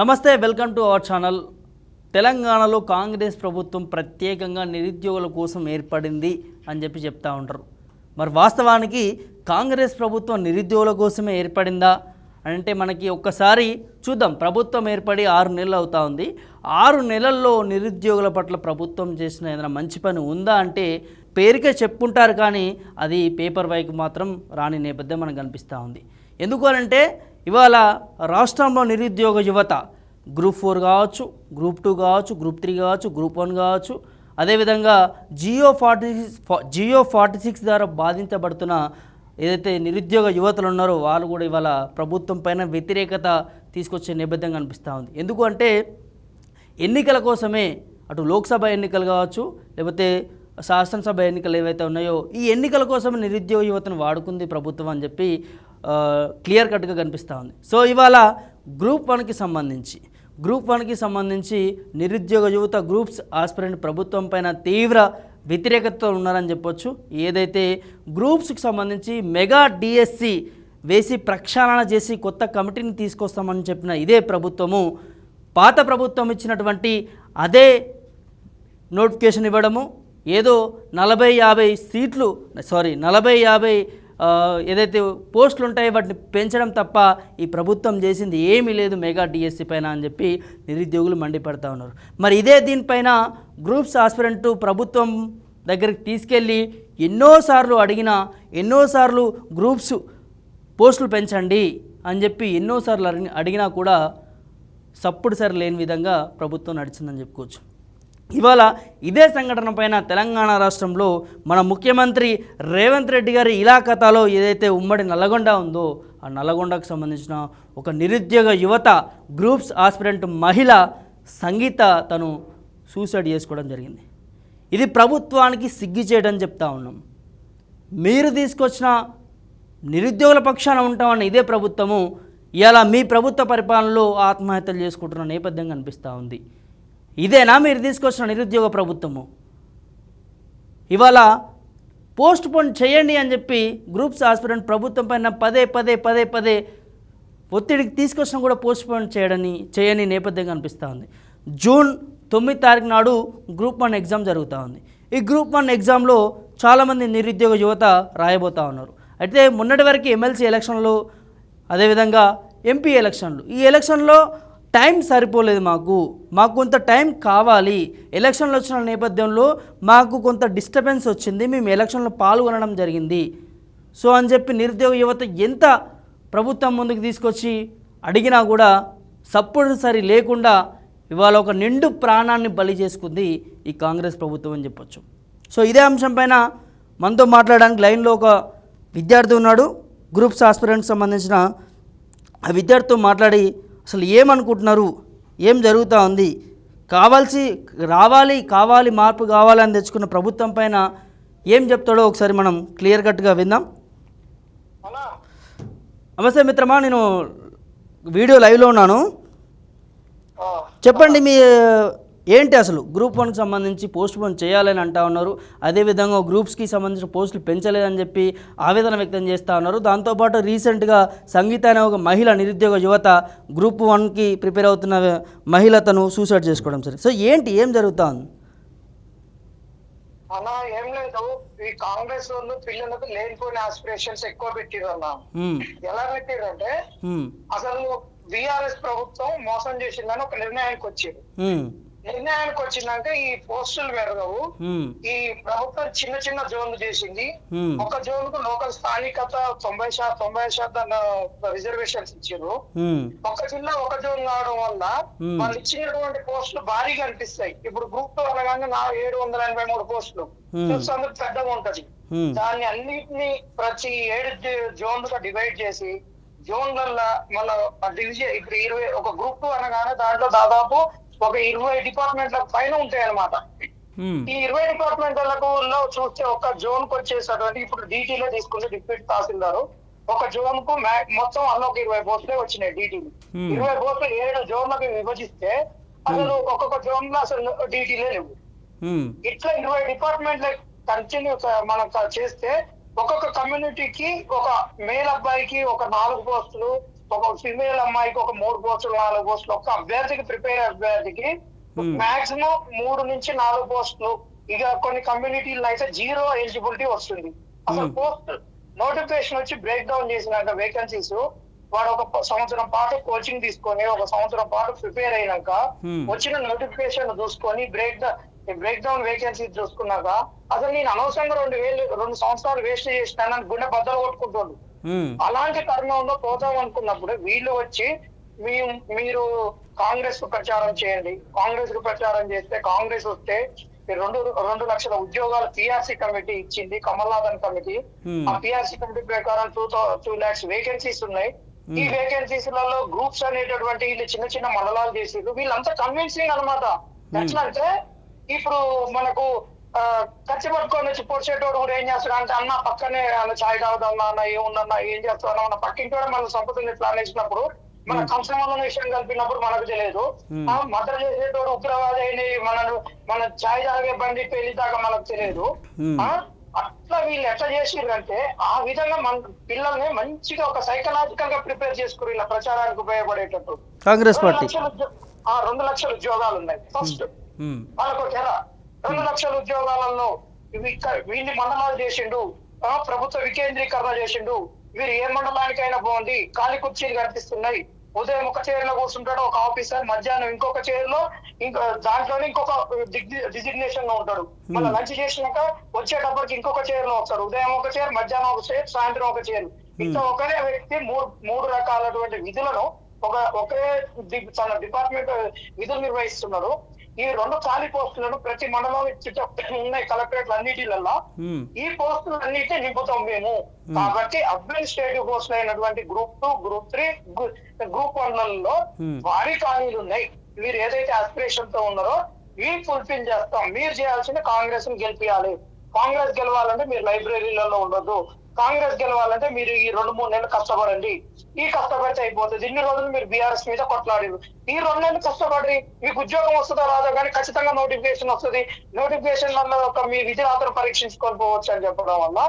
నమస్తే welcome to our channel. తెలంగాణలో కాంగ్రెస్ ప్రభుత్వం ప్రత్యేకంగా నిరుద్యోగుల కోసం ఏర్పడింది అని చెప్పి చెప్తా ఉంటారు. మరి వాస్తవానికి కాంగ్రెస్ ప్రభుత్వం నిరుద్యోగుల కోసమే ఏర్పడిందా అంటే మనకి ఒక్కసారి చూద్దాం. ప్రభుత్వం ఏర్పడి ఆరు నెలలు అవుతా ఉంది. ఆరు నెలల్లో నిరుద్యోగుల పట్ల ప్రభుత్వం చేసిన ఏదైనా మంచి పని ఉందా అంటే పేరుకే చెప్పుకుంటారు కానీ అది పేపర్ వైపు మాత్రం రాని నేపథ్యం మనకు కనిపిస్తూ ఉంది. ఎందుకు అనంటే ఇవాళ రాష్ట్రంలో నిరుద్యోగ యువత గ్రూప్ ఫోర్ కావచ్చు గ్రూప్ టూ కావచ్చు గ్రూప్ త్రీ కావచ్చు గ్రూప్ వన్ కావచ్చు అదేవిధంగా GO forty six GO forty six ద్వారా బాధించబడుతున్న ఏదైతే నిరుద్యోగ యువతలు ఉన్నారో వాళ్ళు కూడా ఇవాళ ప్రభుత్వం పైన వ్యతిరేకత తీసుకొచ్చే నిబద్ధంగా అనిపిస్తూ ఉంది. ఎందుకు అంటే ఎన్నికల కోసమే అటు లోక్సభ ఎన్నికలు కావచ్చు లేకపోతే శాసనసభ ఎన్నికలు ఏవైతే ఉన్నాయో ఈ ఎన్నికల కోసం నిరుద్యోగ యువతను వాడుకుంది ప్రభుత్వం అని చెప్పి క్లియర్ కట్గా కనిపిస్తూ ఉంది. సో ఇవాళ గ్రూప్ వన్కి సంబంధించి గ్రూప్ వన్కి సంబంధించి నిరుద్యోగ యువత గ్రూప్స్ ఆస్పిరెంట్ ప్రభుత్వం పైన తీవ్ర వ్యతిరేకతతో ఉన్నారని చెప్పొచ్చు. ఏదైతే గ్రూప్స్కి సంబంధించి మెగా డిఎస్సి వేసి ప్రక్షాళన చేసి కొత్త కమిటీని తీసుకొస్తామని చెప్పిన ఇదే ప్రభుత్వము పాత ప్రభుత్వం ఇచ్చినటువంటి అదే నోటిఫికేషన్ ఇవ్వడము ఏదో నలభై యాభై సీట్లు సారీ నలభై యాభై ఏదైతే పోస్టులు ఉంటాయో వాటిని పెంచడం తప్ప ఈ ప్రభుత్వం చేసింది ఏమీ లేదు మెగా డిఎస్సి పైన అని చెప్పి నిరుద్యోగులు మండిపడతా ఉన్నారు. మరి ఇదే దీనిపైన గ్రూప్స్ ఆస్పిరెంట్ ప్రభుత్వం దగ్గరికి తీసుకెళ్ళి ఎన్నోసార్లు అడిగినా ఎన్నోసార్లు గ్రూప్స్ పోస్టులు పెంచండి అని చెప్పి ఎన్నోసార్లు అడిగి- అడిగినా కూడా సప్పుడు సరి లేని విధంగా ప్రభుత్వం నడిచిందని చెప్పుకోవచ్చు. ఇవాళ ఇదే సంఘటన పైన తెలంగాణ రాష్ట్రంలో మన ముఖ్యమంత్రి రేవంత్ రెడ్డి గారి ఇలాఖతాలో ఏదైతే ఉమ్మడి నల్లగొండ ఉందో ఆ నల్లగొండకు సంబంధించిన ఒక నిరుద్యోగ యువత గ్రూప్స్ ఆస్పిరెంట్ మహిళ సంగీత తను సూసైడ్ చేసుకోవడం జరిగింది. ఇది ప్రభుత్వానికి సిగ్గు చేయడం చెప్తా ఉన్నాం. మీరు తీసుకొచ్చిన నిరుద్యోగుల పక్షాన ఉంటామన్న ఇదే ప్రభుత్వము ఇలా మీ ప్రభుత్వ పరిపాలనలో ఆత్మహత్యలు చేసుకుంటున్న నేపథ్యం కనిపిస్తూ ఉంది. ఇదేనా మీరు తీసుకొచ్చిన నిరుద్యోగ ప్రభుత్వము? ఇవాళ పోస్ట్ పోన్ చేయండి అని చెప్పి గ్రూప్స్ ఆస్పిరెంట్ ప్రభుత్వం పైన పదే పదే పదే పదే ఒత్తిడికి తీసుకొచ్చినా కూడా పోస్ట్ పోన్ చేయడని చేయని నేపథ్యం కనిపిస్తూ ఉంది. జూన్ తొమ్మిది తారీఖు నాడు గ్రూప్ వన్ ఎగ్జామ్ జరుగుతూ ఉంది. ఈ గ్రూప్ వన్ ఎగ్జామ్లో చాలామంది నిరుద్యోగ యువత రాయబోతూ ఉన్నారు. అయితే మొన్నటి వరకు ఎమ్మెల్సీ ఎలక్షన్లు అదేవిధంగా ఎంపీ ఎలక్షన్లు. ఈ ఎలక్షన్లో టైం సరిపోలేదు మాకు. మాకు కొంత టైం కావాలి. ఎలక్షన్లు వచ్చిన నేపథ్యంలో మాకు కొంత డిస్టర్బెన్స్ వచ్చింది. మేము ఎలక్షన్లో పాల్గొనడం జరిగింది. సో అని చెప్పి నిరుద్యోగ యువత ఎంత ప్రభుత్వం ముందుకు తీసుకొచ్చి అడిగినా కూడా సప్పుడు సరి లేకుండా ఇవాళ ఒక నిండు ప్రాణాన్ని బలి చేసుకుంది ఈ కాంగ్రెస్ ప్రభుత్వం అని చెప్పొచ్చు. సో ఇదే అంశం పైన మనతో మాట్లాడడానికి లైన్లో ఒక విద్యార్థి ఉన్నాడు. గ్రూప్స్ ఆస్పిరెంట్స్ సంబంధించిన ఆ విద్యార్థితో మాట్లాడి అసలు ఏమనుకుంటున్నారు? ఏం జరుగుతూ ఉంది? కావాల్సి రావాలి కావాలి మార్పు కావాలని తెచ్చుకున్న ప్రభుత్వం పైన ఏం చెప్తాడో ఒకసారి మనం క్లియర్ కట్గా విందాం. నమస్తే మిత్రమా నేను వీడియో లైవ్లో ఉన్నాను. చెప్పండి మీ ఏంటి అసలు? గ్రూప్ వన్కి సంబంధించి పోస్ట్ పోన్ చేయాలని అంటా ఉన్నారు. అదేవిధంగా గ్రూప్స్కి సంబంధించిన పోస్టులు పెంచలేదని చెప్పి ఆవేదన వ్యక్తం చేస్తూ ఉన్నారు. దాంతోపాటు రీసెంట్గా సంగీత అనే ఒక మహిళ నిరుద్యోగ యువత గ్రూప్ వన్కి ప్రిపేర్ అవుతున్న మహిళ తను సూసైడ్ చేసుకోవడం సరే. సో ఏంటి? ఏం జరుగుతా ఉంది? అలా ఏం లేదు. ఈ కాంగ్రెస్ వాళ్ళు పిల్లలకు లేనిపోయిన ఆస్పిరేషన్స్ ఎక్కువ పెట్టిరు అన్న ఉమ్, ఎలా పెట్టిరంటే అసలు బీఆర్ఎస్ ప్రభుత్వం మోసం చేసిందని ఒక నిర్ణయానికి వచ్చింది. నిర్ణయానికి వచ్చిందంటే ఈ పోస్టులు పెరగవు. ఈ ప్రభుత్వం చిన్న చిన్న జోన్లు చేసింది. ఒక జోన్కు లోకల్ స్థానికత తొంభై శాతం తొంభై శాతం రిజర్వేషన్స్ ఇచ్చారు ఒక జిల్లా ఒక జోన్ కావడం వల్ల. వాళ్ళు ఇచ్చినటువంటి పోస్టులు భారీగా అనిపిస్తాయి. ఇప్పుడు గ్రూప్తో అనగానే నా ఏడు వందల ఎనభై మూడు పోస్టులు. చూస్తే పెద్దగా ఉంటది. దాన్ని అన్నిటిని ప్రతి ఏడు జోన్గా డివైడ్ చేసి జోన్లల్లో మళ్ళా డివిజన్ ఇప్పుడు ఇరవై ఒక గ్రూప్ అనగానే దాంట్లో దాదాపు ఒక ఇరవై డిపార్ట్మెంట్ల పైన ఉంటాయి అన్నమాట ఉమ్, ఈ ఇరవై డిపార్ట్మెంట్లకు లో చూస్తే ఒక జోన్కు వచ్చేసరికి ఇప్పుడు DT లో తీసుకుంటే డిప్యూటీ తహసీల్దార్ ఒక జోన్కు మొత్తం అందులో ఒక ఇరవై పోస్టులే వచ్చినాయి డీటీలు. ఇరవై పోస్టులు ఏడు జోన్లకు విభజిస్తే అసలు ఒక్కొక్క జోన్లో అసలు డీటీలే లేవు. ఇట్లా ఇరవై డిపార్ట్మెంట్ల కంటిన్యూ మనం చేస్తే ఒక్కొక్క కమ్యూనిటీకి ఒక మేల్ అబ్బాయికి ఒక నాలుగు పోస్టులు ఒక ఫిమేల్ అమ్మాయికి ఒక మూడు పోస్టులు నాలుగు పోస్టులు ఒక అభ్యర్థికి ప్రిపేర్ అభ్యర్థికి Hmm. మాక్సిమం మూడు నుంచి నాలుగు పోస్టులు ఇక కొన్ని కమ్యూనిటీలు అయితే జీరో ఎలిజిబిలిటీ వస్తుంది అసలు Hmm. పోస్ట్ నోటిఫికేషన్ వచ్చి బ్రేక్ డౌన్ చేసినాక వేకెన్సీస్ వాడు ఒక సంవత్సరం పాటు కోచింగ్ తీసుకొని ఒక సంవత్సరం పాటు ప్రిపేర్ అయినాక Hmm. వచ్చిన నోటిఫికేషన్ చూసుకొని బ్రేక్ బ్రేక్ డౌన్ వేకెన్సీ చూసుకున్నాక అసలు నేను అనవసరంగా రెండు వేలు రెండు సంవత్సరాలు వేస్ట్ చేసినానని గుండె బద్దలు కొట్టుకుంటుండు అలాంటి తరుణంలో పోతాం అనుకున్నప్పుడు వీళ్ళు వచ్చి మీరు కాంగ్రెస్కు ప్రచారం చేయండి. కాంగ్రెస్కు ప్రచారం చేస్తే కాంగ్రెస్ వస్తే రెండు రెండు లక్షల ఉద్యోగాలు పిఆర్సీ కమిటీ ఇచ్చింది కమల్నాథన్ కమిటీ. ఆ పిఆర్సీ కమిటీ ప్రకారం టూ టూ లాక్స్ వేకెన్సీస్ ఉన్నాయి. ఈ వేకెన్సీస్లలో గ్రూప్స్ అనేటటువంటి వీళ్ళు చిన్న చిన్న మండలాలు చేసిర్రు వీళ్ళంతా కన్విన్సింగ్ అనమాట ఎట్లా అంటే ఇప్పుడు మనకు కచ్చి పట్టుకొని వచ్చి పొడిచేటోడు కూడా ఏం చేస్తాడు అంటే అన్న పక్కనే అన్న చాయ్ తాగుదన్నా అన్న ఏముందన్నా ఏం చేస్తాను అన్న పక్కింటి కూడా మన సంపదని ప్లాన్ వేసినప్పుడు మన కంసంలో విషయం కలిపినప్పుడు మనకు తెలియదు. మద్దతు చేసేటోడు ఉగ్రవాది అయిన మనను మన చాయ్ తాగే బండి పెళ్ళి దాకా మనకు తెలియదు. ఆ, అట్లా వీళ్ళు ఎట్లా చేసిర్రంటే ఆ విధంగా మన పిల్లల్ని మంచిగా ఒక సైకలాజికల్గా ప్రిపేర్ చేసుకుని ఇలా ప్రచారానికి ఉపయోగపడేటట్టు. కాంగ్రెస్ రెండు పార్టీ. లక్షల ఉద్యో- ఆ, రెండు లక్షల ఉద్యోగాలు ఉన్నాయి. ఫస్ట్ వాళ్ళకు ఒక రెండు లక్షల ఉద్యోగాలలో వీళ్ళని మండలాలు చేసిండు ప్రభుత్వ వికేంద్రీకరణ చేసిండు. వీరు ఏ మండలానికైనా పోండి ఖాళీ కుర్చీలు కనిపిస్తున్నాయి. ఉదయం ఒక చైర్లో కూర్చుంటాడు ఒక ఆఫీసర్ మధ్యాహ్నం ఇంకొక చైర్లో ఇంకో దాంట్లోనే ఇంకొక డిజిగ్నేషన్లో ఉంటాడు. మళ్ళీ లంచ్ చేసినాక వచ్చేటప్పటికి ఇంకొక చైర్లో వస్తాడు. ఉదయం ఒక చైర్ మధ్యాహ్నం ఒక చైర్ సాయంత్రం ఒక చైర్. ఇట్లా ఒకరే వ్యక్తి మూడు మూడు రకాలటువంటి విధులను ఒక ఒకే తన డిపార్ట్మెంట్ విధులు నిర్వహిస్తున్నాడు. ఈ రెండు ఖాళీ పోస్టులను ప్రతి మండలం చుట్టూ ఉన్నాయి కలెక్టరేట్లు అన్నిటిలల్లో. ఉమ్, ఈ పోస్టులు అన్నిటిని నింపుతాం మేము. కాబట్టి అడ్మినిస్ట్రేటివ్ పోస్టులు అయినటువంటి group two group three group వన్లలో Hmm. భారీ ఖాళీలు ఉన్నాయి. మీరు ఏదైతే ఆస్పిరేషన్తో ఉన్నారో ఇవి ఫుల్ఫిల్ చేస్తాం. మీరు చేయాల్సింది కాంగ్రెస్ని గెలిపియాలి. కాంగ్రెస్ గెలవాలంటే మీరు లైబ్రరీలలో ఉండొద్దు. కాంగ్రెస్ గెలవాలంటే మీరు ఈ రెండు మూడు నెలలు కష్టపడండి. ఈ కష్టపడితే అయిపోతుంది. ఇన్ని రోజులు మీరు బీఆర్ఎస్ మీద కొట్లాడారు. ఈ రెండు నెలలు కష్టపడి మీకు ఉద్యోగం వస్తుందో రాదో? కానీ ఖచ్చితంగా నోటిఫికేషన్ వస్తుంది. నోటిఫికేషన్ వల్ల ఒక మీ విధిరాతను పరీక్షించుకొని పోవచ్చు అని చెప్పడం వల్ల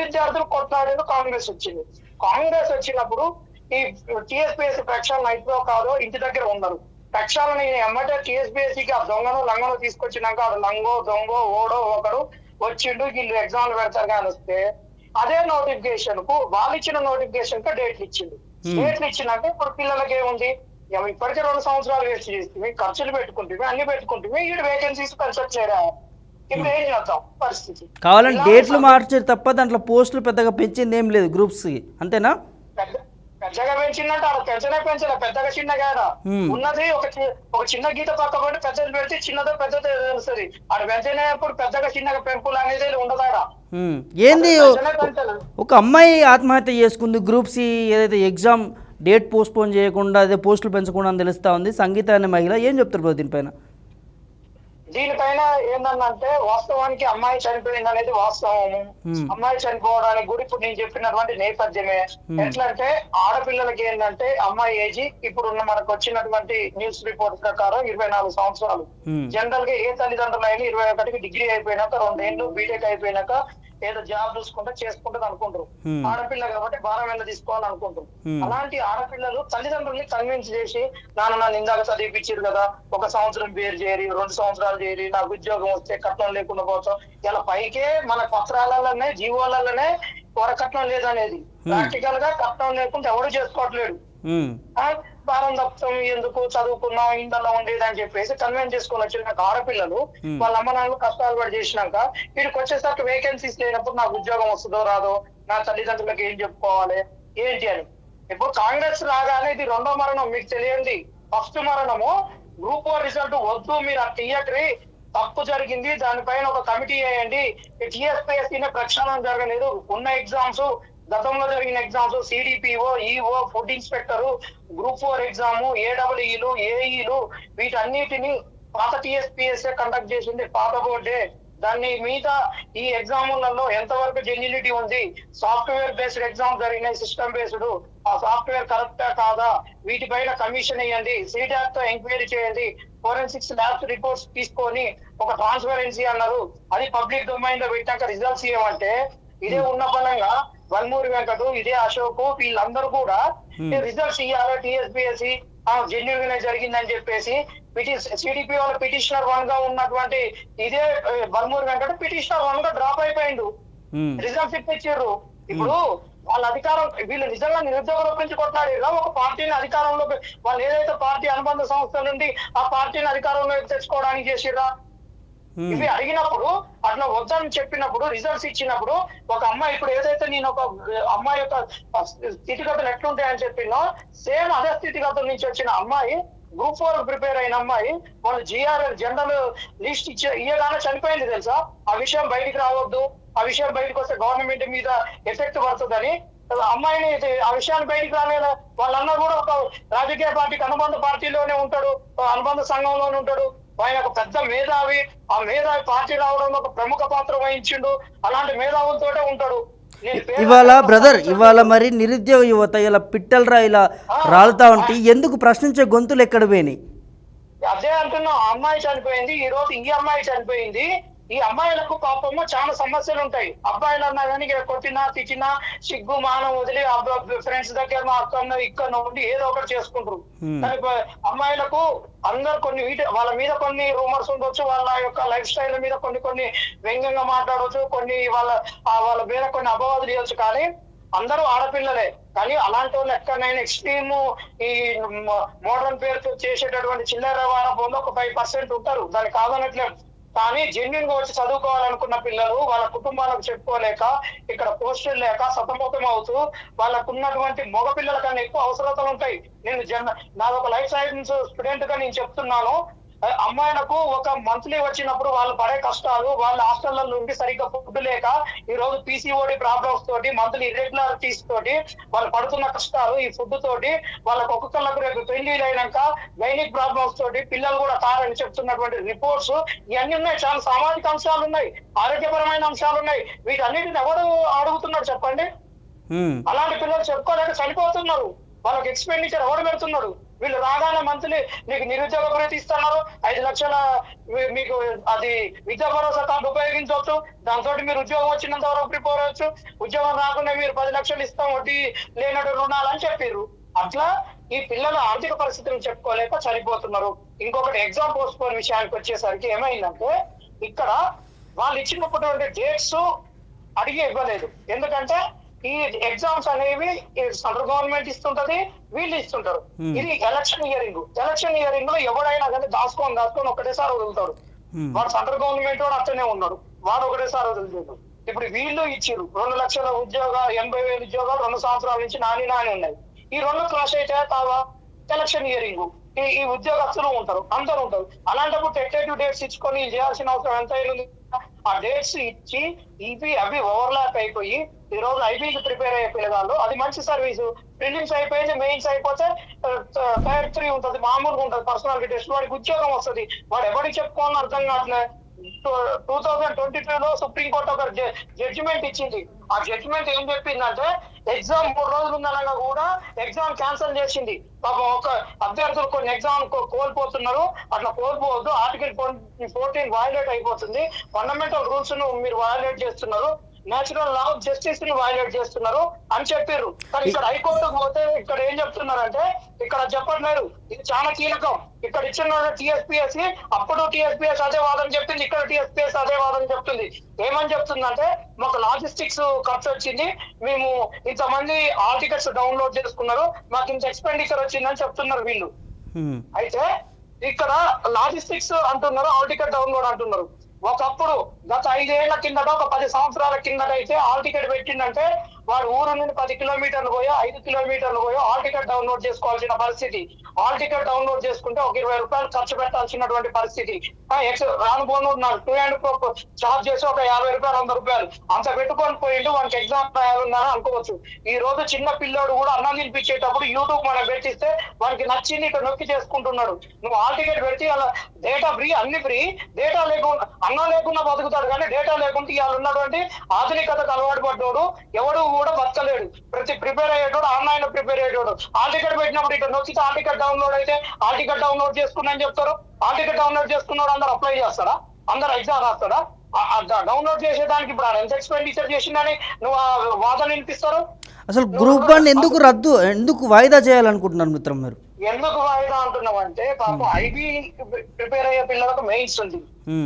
విద్యార్థులు కొట్లాడారు కాంగ్రెస్ వచ్చింది. కాంగ్రెస్ వచ్చినప్పుడు ఈ టిఎస్పిఎస్సి ప్రక్షాళన అయిపోయో కాదో ఇంటి దగ్గర ఉండరు ప్రక్షాళన ఎమ్మటే టీఎస్పీఎస్సీకి ఆ దొంగను లంగను తీసుకొచ్చినాక అది లంగో దొంగో ఓడో ఒకడు వచ్చిండు. వీళ్ళు ఎగ్జామ్లు పెడతారు కానీ వస్తే అదే నోటిఫికేషన్కు వాళ్ళు ఇచ్చిన నోటిఫికేషన్కు డేట్లు Hmm. డేట్లు ఇచ్చినాక ఇప్పుడు పిల్లలకి ఏముంది? ఇక ఇప్పటికే రెండు సంవత్సరాలు వేస్ట్ చేస్తుంది ఖర్చులు పెట్టుకుంటుంది అన్ని పెట్టుకుంటుంది ఈ వేకెన్సీస్ పెంచట్లేదా ఇప్పుడు ఏం చేద్దాం? పరిస్థితి. కావాలంటే డేట్లు మార్చారు తప్ప దాంట్లో పోస్టులు పెద్దగా పెంచింది ఏం లేదు గ్రూప్స్కి అంతేనా? పెద్దగా పెంచిందంటే ఆడ పెంచనే పెంచలే పెద్దగా చిన్న Hmm. ఉన్నది ఒక ఒక చిన్న గీత పక్క పడి పెద్దది పెడితే చిన్నదో పెద్దదో తెలుస్తుంది ఆడ పెంచనేప్పుడు పెద్దగా చిన్నగా పెంపులు అనేది ఉండదాడ ఏంది ఒక అమ్మాయి ఆత్మహత్య చేసుకుంది గ్రూప్ సి ఏదైతే ఎగ్జామ్ డేట్ పోస్ట్పోన్ చేయకుండా అదే పోస్టులు పెంచకుండా అని తెలుస్తా ఉంది సంగీత అనే మహిళ ఏం చెప్తారు బ్రో దీనిపైన? దీనిపైన ఏంటంటే వాస్తవానికి అమ్మాయి చనిపోయింది అనేది వాస్తవము. అమ్మాయి చనిపోవడానికి కూడా ఇప్పుడు నేను చెప్పినటువంటి నేపథ్యమే. ఎట్లంటే ఆడపిల్లలకి ఏంటంటే అమ్మాయి ఏజ్ ఇప్పుడు ఉన్న మనకు వచ్చినటువంటి న్యూస్ రిపోర్ట్ ప్రకారం ఇరవై నాలుగు సంవత్సరాలు జనరల్గా ఏ తల్లిదండ్రులు అయినా ఇరవై ఒకటికి డిగ్రీ అయిపోయినాక రెండేళ్ళు బీటెక్ అయిపోయినాక ఏదో జాబ్ చూసుకుంటే చేసుకుంటే అనుకుంటారు. ఆడపిల్ల కాబట్టి భారం ఎంత తీసుకోవాలనుకుంటారు Hmm. అలాంటి ఆడపిల్లలు తల్లిదండ్రుల్ని కన్విన్స్ చేసి నాన్న నన్ను ఇందాక చదివిపించారు కదా ఒక సంవత్సరం పేరు చేరి రెండు సంవత్సరాలు చేరి నాకు ఉద్యోగం వస్తే కట్నం లేకుండా పోతాం. ఇలా పైకే మన పత్రాలలోనే జీవోలలోనే వరకట్నం లేదనేది. ప్రాక్టికల్గా కట్నం లేకుండా ఎవడు చేసుకోవట్లేడు భారం తప్పుతాం ఎందుకు చదువుకున్నాం ఇంట్లో ఉండేది అని చెప్పేసి కన్వెన్స్ చేసుకొని వచ్చినాక ఆడపిల్లలు. వాళ్ళ అమ్మ నాన్నలు కష్టాలు పడి చేసినాక వీడికి వచ్చేసరికి వేకెన్సీస్ లేనప్పుడు నాకు ఉద్యోగం వస్తుందో రాదో నా తల్లిదండ్రులకు ఏం చెప్పుకోవాలి ఏంటి అని. ఇప్పుడు కాంగ్రెస్ రాగానే ఇది రెండో మరణం మీకు తెలియండి ఫస్ట్ మరణము గ్రూప్ వన్ రిజల్ట్ వద్దు మీరు ఆ థియేటరీ తప్పు జరిగింది దానిపైన ఒక కమిటీ వేయండి. టిఎస్పిఎస్సీ ప్రక్షాళన జరగలేదు. ఉన్న ఎగ్జామ్స్ గతంలో జరిగిన exams CDPO EO food inspector group four exam ఏడబ్ల్యూఈలు ఏఈలు వీటన్నిటిని పాత టిఎస్పిఎస్ కండక్ట్ చేసింది పాత బోర్డే దాన్ని మీద ఈ ఎగ్జాములలో ఎంతవరకు జెన్యునిటీ ఉంది? సాఫ్ట్వేర్ బేస్డ్ ఎగ్జామ్ జరిగినాయి సిస్టమ్ బేస్డ్ ఆ సాఫ్ట్వేర్ కరెక్టా కాదా? వీటిపైన కమిషన్ ఇవ్వండి సీడాక్తో ఎంక్వైరీ చేయండి ఫోరెన్సిక్స్ ల్యాబ్స్ రిపోర్ట్స్ తీసుకొని ఒక ట్రాన్స్పరెన్సీ అన్నారు. అది పబ్లిక్ డొమైన్లో పెట్టాక రిజల్ట్స్ ఇవ్వమంటే ఇదే ఉన్న బలంగా వన్మూరి వెంకటు ఇదే అశోక్ వీళ్ళందరూ కూడా Hmm. రిజల్ట్స్ ఇవ్వాలి టీఎస్పీఎస్సి జెన్యున్ గానే జరిగిందని చెప్పేసి సిడిపి వాళ్ళ పిటిషనర్ వన్గా ఉన్నటువంటి ఇదే వన్మూరి వెంకట పిటిషనర్ వన్గా డ్రాప్ అయిపోయిండు. రిజల్ట్స్ ఇప్పించారు ఇప్పుడు వాళ్ళ అధికారం వీళ్ళు నిజంగా నిరుద్యోగుల గురించి కొట్లాడారు ఒక పార్టీని అధికారంలో వాళ్ళు ఏదైతే పార్టీ అనుబంధ సంస్థల నుండి ఆ పార్టీని అధికారంలోకి తెచ్చుకోవడానికి చేసిర్రా? ఉమ్, ఇవి అడిగినప్పుడు అట్లా వద్దని చెప్పినప్పుడు రిజల్ట్స్ ఇచ్చినప్పుడు ఒక అమ్మాయి ఇప్పుడు ఏదైతే నేను ఒక అమ్మాయి యొక్క స్థితిగతులు ఎట్లుంటాయని చెప్పినో సేమ్ అదే స్థితిగతుల నుంచి వచ్చిన అమ్మాయి గ్రూప్ ఫోర్ ప్రిపేర్ అయిన అమ్మాయి వాళ్ళు జిఆర్ఎల్ జనరల్ లిస్ట్ ఇచ్చే ఇయ్యగానే చనిపోయింది తెలుసా? ఆ విషయం బయటికి రావద్దు ఆ విషయం బయటకు వస్తే గవర్నమెంట్ మీద ఎఫెక్ట్ పడుతుందని అమ్మాయిని ఆ విషయాన్ని బయటికి రాలేదు? వాళ్ళన్నా కూడా ఒక రాజకీయ పార్టీకి అనుబంధ పార్టీలోనే ఉంటాడు అనుబంధ సంఘంలోనే ఉంటాడు. ఆయన ఒక పెద్ద మేధావి. ఆ మేధావి పార్టీ రావడంలో ఒక ప్రముఖ పాత్ర వహించిండు. అలాంటి మేధావులతోటే ఉంటాడు. ఇవాళ బ్రదర్ ఇవాళ మరి నిరుద్యోగ యువత ఇలా పిట్టలరా ఇలా రాలుతా ఉంటే ఎందుకు ప్రశ్నించే గొంతులు ఎక్కడ పోయినాయి? అదే అంటున్నా ఆ అమ్మాయి చనిపోయింది. ఈ రోజు ఈ అమ్మాయి చనిపోయింది. ఈ అమ్మాయిలకు పాపము చాలా సమస్యలు ఉంటాయి. అబ్బాయిలు అన్నా కానీ కొట్టినా తిట్టినా సిగ్గు మానం వదిలి ఫ్రెండ్స్ దగ్గర మా అక్కడ ఇక్కడ ఉండి ఏదో ఒకటి చేసుకుంటారు. కానీ అమ్మాయిలకు అందరు కొన్ని వీటి వాళ్ళ మీద కొన్ని రూమర్స్ ఉండొచ్చు వాళ్ళ యొక్క లైఫ్ స్టైల్ మీద కొన్ని కొన్ని వ్యంగ్యంగా మాట్లాడవచ్చు కొన్ని వాళ్ళ వాళ్ళ మీద కొన్ని అపవాదులు ఇవ్వచ్చు కానీ అందరూ ఆడపిల్లలే. కానీ అలాంటి వాళ్ళు ఎక్కడైనా ఎక్స్ట్రీమ్ ఈ మోడర్న్ పేరుతో చేసేటటువంటి చిల్లర వారపంలో ఒక ఫైవ్ పర్సెంట్ ఉంటారు. దాన్ని కాదనట్లేదు కానీ జెన్యున్గా వచ్చి చదువుకోవాలనుకున్న పిల్లలు వాళ్ళ కుటుంబాలకు చెప్పుకోలేక ఇక్కడ పోస్టులు లేక సతమతం అవుతూ వాళ్ళకున్నటువంటి మగ పిల్లల కన్నా ఎక్కువ అవసరతలు ఉంటాయి. నేను జన నాది ఒక లైఫ్ సైన్స్ స్టూడెంట్గా నేను చెప్తున్నాను. అమ్మాయిలకు ఒక మంత్లీ వచ్చినప్పుడు వాళ్ళు పడే కష్టాలు వాళ్ళ హాస్టల్లో నుండి సరిగ్గా ఫుడ్ లేక ఈ రోజు పీసీఓడి ప్రాబ్లమ్స్ తోటి మంత్లీ ఇర్రెగ్యులారిటీస్ తోటి వాళ్ళు పడుతున్న కష్టాలు ఈ ఫుడ్ తోటి వాళ్ళకి ఒక్కొక్కళ్ళకు రేపు పెళ్ళిళ్ళు అయినాక గైనిక్ ప్రాబ్లమ్స్ తోటి పిల్లలు కూడా తారని చెప్తున్నటువంటి రిపోర్ట్స్ ఇవన్నీ ఉన్నాయి. చాలా సామాజిక అంశాలు ఉన్నాయి ఆరోగ్యపరమైన అంశాలు ఉన్నాయి. వీటన్నిటిని ఎవరు అడుగుతున్నాడు చెప్పండి? అలాంటి పిల్లలు చెప్పుకోలేక చనిపోతున్నారు. వాళ్ళకి ఎక్స్పెండిచర్ ఎవరు పెడుతున్నాడు వీళ్ళు రాగానే మంత్లీ మీకు నిరుద్యోగ భృతి ఇస్తున్నారు. ఐదు లక్షల మీకు అది విద్యా భరోసా కార్డు ఉపయోగించవచ్చు. దాంతో మీరు ఉద్యోగం వచ్చినంత వరకు ప్రిపేర్ అవ్వచ్చు ఉద్యోగం రాకుండా మీరు పది లక్షలు ఇస్తాం వడ్డీ లేనట్టు రుణాలు అని చెప్పారు అట్లా ఈ పిల్లల ఆర్థిక పరిస్థితులను చెప్పుకోలేక చనిపోతున్నారు. ఇంకొకటి ఎగ్జామ్ పోస్ట్పోన్ విషయానికి వచ్చేసరికి ఏమైందంటే ఇక్కడ వాళ్ళు ఇచ్చినటువంటి డేట్స్ అడిగి ఇవ్వలేదు. ఎందుకంటే ఈ ఎగ్జామ్స్ అనేవి సెంట్రల్ గవర్నమెంట్ ఇస్తుంటది వీళ్ళు ఇస్తుంటారు. Hmm. ఇది ఎలక్షన్ ఇయరింగ్ ఎలక్షన్ ఇయరింగ్లో ఎవడైనా కానీ దాచుకొని దాచుకొని ఒకటేసారి వదులుతాడు. ఉమ్, వాడు సెంట్రల్ గవర్నమెంట్ వాడు అట్లనే ఉన్నాడు. వాడు ఒకటేసారి వదులుతాడు ఇప్పుడు వీళ్ళు ఇచ్చిరు. రెండు లక్షల ఉద్యోగాలు ఎనభై వేల ఉద్యోగాలు రెండు సంవత్సరాల నుంచి నాని నాని ఉన్నాయి. ఈ రెండు క్రాష్ అయితే కావా ఎలక్షన్ ఇయరింగ్ ఈ ఈ ఉద్యోగస్తులు ఉంటారు అందరు ఉంటారు. అలాంటప్పుడు టెక్టేటివ్ డేట్స్ ఇచ్చుకొని చేయాల్సిన అవసరం ఎంత అయింది ఆ డేట్స్ ఇచ్చి ఇవి అవి ఓవర్లాప్ అయిపోయి ఈ రోజు ఐబీకి ప్రిపేర్ అయ్యే పిల్లగాళ్ళు అది మంచి సర్వీస్ ప్రిలిమ్స్ అయిపోయింది మెయిన్స్ అయిపోతే థర్డ్ త్రీ ఉంటది మామూలుగా ఉంటది పర్సనాలిటీ టెస్ట్ వాడికి ఉద్యోగం వస్తది. వాడు ఎవరికి చెప్పుకోవాలని అర్థం కావట్లే. టూ థౌజండ్ ట్వంటీ టూ లో సుప్రీంకోర్టు ఒక జడ్జిమెంట్ ఇచ్చింది. ఆ జడ్జిమెంట్ ఏం చెప్పిందంటే ఎగ్జామ్ మూడు రోజులు ఉందనగా కూడా ఎగ్జామ్ క్యాన్సిల్ చేసింది. పాపం ఒక అభ్యర్థులు కొన్ని ఎగ్జామ్ కోల్పోతున్నారు. అట్లా కోల్పోవద్దు. ఆర్టికల్ ఫోర్టీన్ వయలేట్ అయిపోతుంది. ఫండమెంటల్ రూల్స్ను మీరు వయలేట్ చేస్తున్నారు. నేచురల్ లా ఆఫ్ జస్టిస్ని వయలేట్ చేస్తున్నారు అని చెప్పారు కానీ ఇక్కడ హైకోర్టుకు పోతే ఇక్కడ ఏం చెప్తున్నారంటే ఇక్కడ చెప్పట్లేదు ఇది చాలా కీలకం. ఇక్కడ ఇచ్చిన టీఎస్పీఎస్ అప్పుడు టీఎస్పీఎస్ అదే వాదన చెప్తుంది ఇక్కడ టీఎస్పీఎస్ అదే వాదన చెప్తుంది. ఏమని చెప్తుందంటే మాకు లాజిస్టిక్స్ ఖర్చు వచ్చింది మేము ఇంతమంది ఆల్ టికెట్స్ డౌన్లోడ్ చేసుకున్నారు మాకు ఇంత ఎక్స్పెండిచర్ వచ్చిందని చెప్తున్నారు వీళ్ళు. అయితే ఇక్కడ లాజిస్టిక్స్ అంటున్నారు ఆల్ టికెట్ డౌన్లోడ్ అంటున్నారు. ఒకప్పుడు గత ఐదేళ్ళ కిందట ఒక పది సంవత్సరాల కిందట అయితే ఆల్ టికెట్ పెట్టిందంటే వారు ఊరు నుండి పది కిలోమీటర్లు పోయో ఐదు కిలోమీటర్లు పోయో ఆల్ టికెట్ డౌన్లోడ్ చేసుకోవాల్సిన పరిస్థితి. ఆల్ టికెట్ డౌన్లోడ్ చేసుకుంటే ఒక ఇరవై రూపాయలు ఖర్చు పెట్టాల్సినటువంటి పరిస్థితి. ఎక్స్ రాను పోను నాకు టూ అండ్ చార్జ్ చేసి ఒక యాభై రూపాయలు వంద రూపాయలు. అంత పెట్టుకొని పోయిండు వానికి ఎగ్జామ్ రాయాలన్నారని అనుకోవచ్చు. ఈ రోజు చిన్న పిల్లోడు కూడా అన్నం తినిపించేటప్పుడు యూట్యూబ్ మనం పెట్టిస్తే వానికి నచ్చింది ఇక్కడ నొక్కి చేసుకుంటున్నాడు. నువ్వు ఆల్ టికెట్ పెడితే అలా డేటా ఫ్రీ అన్ని ఫ్రీ డేటా లేకుండా అన్నం లేకుండా బతుకుతాడు కానీ డేటా లేకుండా ఇవాళ ఉన్నటువంటి ఆధునికతకు అలవాటు పడ్డోడు ఎవడు కూడా బతకలేడు. ప్రతి ప్రిపేర్ అయ్యేటోడు ఆన్లైన్లో ప్రిపేర్ అయ్యేటోడు. ఆల్ టికెట్ పెట్టినప్పుడు ఇక్కడ నొక్కితే ఆల్ టికెట్ డౌన్లోడ్ అయితే ఆల్ టికెట్ డౌన్లోడ్ చేసుకున్నా అని చెప్తారు. ఆల్ టికెట్ డౌన్లోడ్ చేసుకున్నాడు అందరు అప్లై చేస్తాడా అందరు ఎగ్జామ్ రాస్తాడా డౌన్లోడ్ చేసేదానికి ఇప్పుడు ఎంత ఎక్స్పెండిచర్ చేసిందని నువ్వు వాదన వినిపిస్తారు? అసలు గ్రూప్ వన్ ఎందుకు రద్దు ఎందుకు వాయిదా చేయాలనుకుంటున్నారు మిత్రం మీరు? ఎందుకు వాయిదా అంటున్నావు అంటే పాపం ఐబీ ప్రిపేర్ అయ్యే పిల్లలకు మెయిన్స్ ఉంది.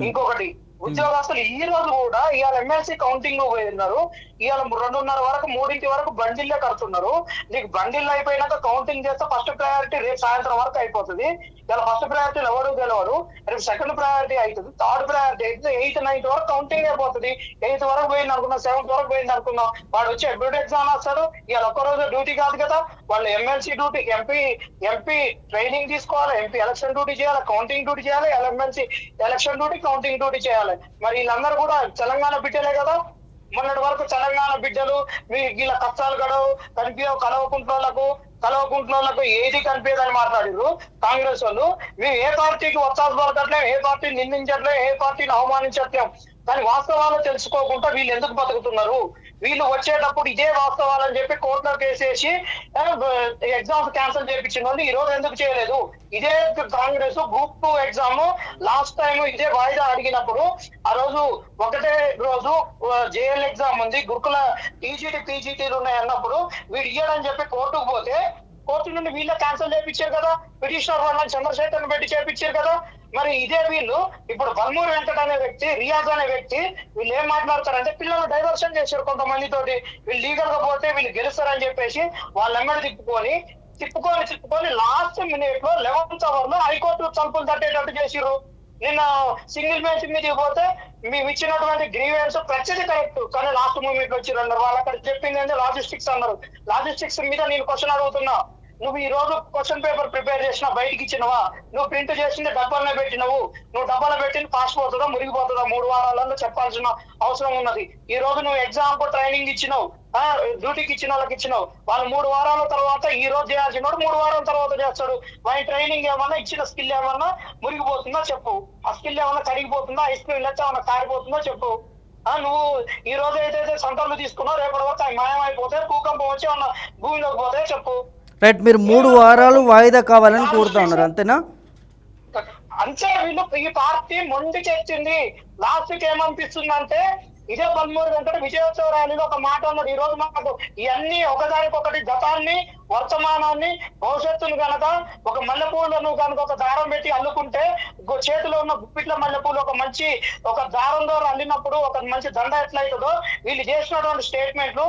ఇంకొకటి ఉద్యోగస్తులు ఈ రోజు కూడా ఇవాళ ఎమ్మెల్సీ కౌంటింగ్ పోయినారు. ఇవాళ రెండున్నర వరకు మూడింటి వరకు బండిల్లే కడుతున్నారు. నీకు బండిల్ అయిపోయినాక కౌంటింగ్ చేస్తే ఫస్ట్ ప్రయారిటీ రేపు సాయంత్రం వరకు అయిపోతుంది. ఇలా ఫస్ట్ ప్రయారిటీ ఎవరు గెలవరు రేపు సెకండ్ ప్రయారిటీ అవుతుంది థర్డ్ ప్రయారిటీ అయితే ఎయిత్ నైన్త్ వరకు కౌంటింగ్ అయిపోతుంది. ఎయిత్ వరకు పోయింది అనుకున్నాం సెవెంత్ వరకు పోయింది అనుకున్నాం వాడు వచ్చి ఎబ్యూట్ ఎగ్జామ్ వస్తారు ఇవాళ ఒక్క రోజు డ్యూటీ కాదు కదా. వాళ్ళు MLC duty MP MP training తీసుకోవాలి. ఎంపీ ఎలక్షన్ డ్యూటీ చేయాలి కౌంటింగ్ డ్యూటీ చేయాలి. MLC election duty counting duty చేయాలి. మరి వీళ్ళందరూ కూడా తెలంగాణ బిడ్డలే కదా. మొన్నటి వరకు తెలంగాణ బిడ్డలు మీ వీళ్ళ కష్టాలు గడవు కనిపించవు కలవకుంట్లోళ్ళకు కలవకుంట్లోళ్ళకు ఏది కనిపించదని మాట్లాడారు కాంగ్రెస్ వాళ్ళు. మేము ఏ పార్టీకి వత్తాసు పలకట్లేం ఏ పార్టీని నిందించట్లేం ఏ పార్టీని అవమానించట్లేం. కానీ వాస్తవాలు తెలుసుకోకుండా వీళ్ళు ఎందుకు బతుకుతున్నారు? వీళ్ళు వచ్చేటప్పుడు ఇదే వాస్తవాలని చెప్పి కోర్టులో కేసేసి ఎగ్జామ్స్ క్యాన్సిల్ చేయించిన వాళ్ళు ఈ రోజు ఎందుకు చేయలేదు? ఇదే Congress group two exam last time ఇదే వాయిదా అడిగినప్పుడు ఆ రోజు ఒకటే రోజు జేఎల్ ఎగ్జామ్ ఉంది గురుకుల టీజీటీ పీజీటీలు ఉన్నాయి అన్నప్పుడు వీడు ఇయ్యడని చెప్పి కోర్టుకు పోతే కోర్టు నుండి వీళ్ళే క్యాన్సిల్ చేయించారు కదా. పిటిషనర్ వాళ్ళని చంద్రశేఖర్ పెట్టి చేయించారు కదా. మరి ఇదే వీళ్ళు ఇప్పుడు బల్మూరి వెంకట అనే వ్యక్తి రియాజ్ అనే వ్యక్తి వీళ్ళు ఏం మాట్లాడతారంటే పిల్లలు డైవర్షన్ చేశారు కొంతమంది తోటి వీళ్ళు లీగల్గా పోతే వీళ్ళు గెలుస్తారని చెప్పేసి వాళ్ళ ఎమ్మడి తిప్పుకొని తిప్పుకొని తిప్పుకొని లాస్ట్ మినిట్లో లెవెన్త్ అవర్లో హైకోర్టు తలుపులు తట్టేటట్టు చేసిరు నిన్న సింగిల్ బెంచ్ మీదకి పోతే మేము ఇచ్చినటువంటి గ్రీవెన్స్ ప్రతిదీ కరెక్ట్. కానీ లాస్ట్ మూమెంట్ వచ్చి అన్నారు వాళ్ళు అక్కడ చెప్పింది ఏంటి లాజిస్టిక్స్ అన్నారు. లాజిస్టిక్స్ మీద నేను క్వశ్చన్ అడుగుతున్నా. నువ్వు ఈ రోజు క్వశ్చన్ పేపర్ ప్రిపేర్ చేసిన బయటికి ఇచ్చినవా? నువ్వు ప్రింట్ చేసింది డబ్బాలనే పెట్టినవు. నువ్వు డబ్బాలో పెట్టింది పాస్ పోతుందా మురిగిపోతుందా? మూడు వారాలలో చెప్పాల్సిన అవసరం ఉన్నది. ఈ రోజు నువ్వు ఎగ్జామ్కు ట్రైనింగ్ ఇచ్చినావు డ్యూటీకి ఇచ్చిన వాళ్ళకి ఇచ్చినావు. వాళ్ళు మూడు వారాల తర్వాత ఈ రోజు చేయాల్సిన వాడు మూడు వారాల తర్వాత చేస్తాడు. వాడి ట్రైనింగ్ ఏమన్నా ఇచ్చిన స్కిల్ ఏమన్నా మురిగిపోతుందా చెప్పు. ఆ స్కిల్ ఏమన్నా కరిగిపోతుందా ఐస్ క్రీమ్ లెక్క ఏమన్నా కారిపోతుందా చెప్పు. ఆ నువ్వు ఈ రోజు ఏదైతే సంతలు తీసుకున్నావు రేపటి వరకు అవి మాయమైపోతే భూకంపం వచ్చి ఏమన్నా భూమిలోకి పోతే చెప్పు. రైట్ మీరు మూడు వారాలు వాయిదా కావాలని కోరుతా ఉన్నారు అంతేనా? అంతే వీళ్ళు ఈ పార్టీ మొండికెత్తింది లాస్ట్కి ఏమనిపిస్తుంది అంటే ఇదే బల్మూరి వెంకట విజయోత్సవ ర్యాలీలో ఒక మాట అన్నాడు. ఈ రోజు మాకు ఇవన్నీ ఒకదానికొకటి గతాన్ని వర్తమానాన్ని భవిష్యత్తును కనుక ఒక మల్లెపూలను కనుక ఒక దారం పెట్టి అల్లుకుంటే చేతిలో ఉన్న గుప్పిట్ల మల్లెపూలు ఒక మంచి ఒక దారం ద్వారా అల్లినప్పుడు ఒక మంచి దండ ఎట్లయితుందో వీళ్ళు చేసినటువంటి స్టేట్మెంట్లు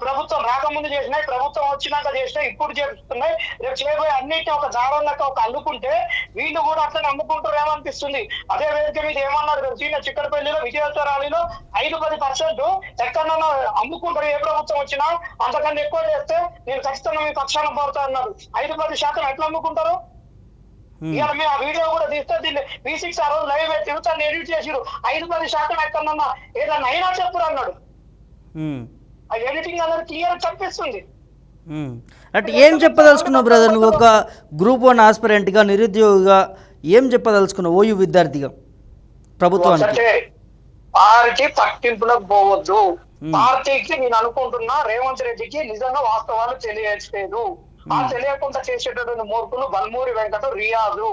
ప్రభుత్వం రాకముందు చేసినాయి ప్రభుత్వం వచ్చినాక చేసినాయి ఇప్పుడు చేస్తున్నాయి. రేపు చేయబోయే అన్నిటిని ఒక దారం లెక్క ఒక అల్లుకుంటే వీళ్ళు కూడా అట్లా నమ్ముకుంటారు ఏమనిపిస్తుంది అదే వేదిక మీద ఏమన్నారు రేపు చిక్కడపల్లిలో విజయోత్తరాలిలో ఐదు పది పర్సెంట్ ఎక్కడన్నా అమ్ముకుంటారు ఏ ప్రభుత్వం వచ్చినా అంతకన్నా ఎక్కువ చేస్తే నేను ఖచ్చితంగా మీకు పక్షాన పోతా అన్నారు. ఐదు పది శాతం ఎట్లా అమ్ముకుంటారు. ఇవాళ మేము ఆ వీడియో కూడా తీస్తే దీన్ని వి సిక్స్ ఆ రోజు లైవ్ పెట్టి తను ఎడిట్ చేసిరు. ఐదు పది శాతం ఎక్కడన్నా ఏదన్నా అయినా చెప్పురు అన్నాడు. ఆ ఎడిటింగ్ అనేది క్లియర్ చెప్పిస్తుంది. మ్మ్. అంటే ఏం చెప్పదలుచుకున్నావు బ్రదర్ నువ్వు ఒక గ్రూప్ వన్ ఆస్పిరెంట్గా నిరుద్యోగిగా ఏం చెప్పదలుచుకున్నావు ఓయూ విద్యార్థిగా? ప్రభుత్వానికి. పార్టీ పట్టింపులకు పోవద్దు. పార్టీకి నేను అనుకుంటున్నా రేవంత్ రెడ్డికి నిజంగా వాస్తవాలు తెలియట్లేదు. ఆ తెలియకుండా చేసేటటువంటి మూర్ఖులు బల్మూరి వెంకట రియాజు.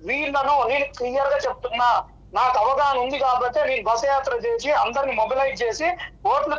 వీళ్ళను నేను క్లియర్గా చెప్తున్నా. నాకు అవగాహన ఉంది కాబట్టి నేను బస్ యాత్ర చేసి అందరిని మొబిలైజ్ చేసి ఓట్లు